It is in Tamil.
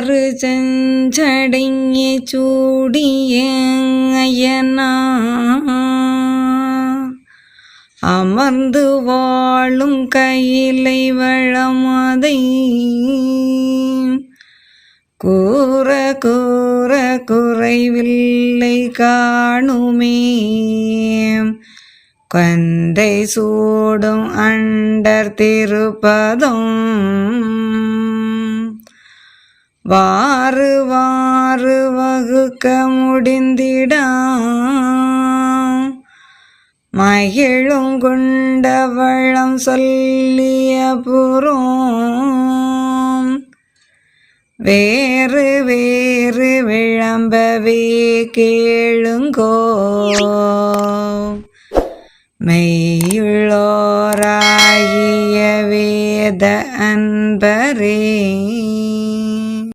ஆறு செஞ்சடைங்க சூடிய அயனா அமர்ந்து வாழும் கையிலை வளமதை. கூற கூற குறைவில்லை காணுமே. கந்தை சூடும் அண்டர் திருப்பதும். வாறு வாறு வகுக்க முடிந்திடாம் மகிழும் குண்டவளம் சொல்லிய புறம். வேறு வேறு விளம்பவே கேளுங்கோ. மெய்யுள்ளோராகிய வேத அன்பரே.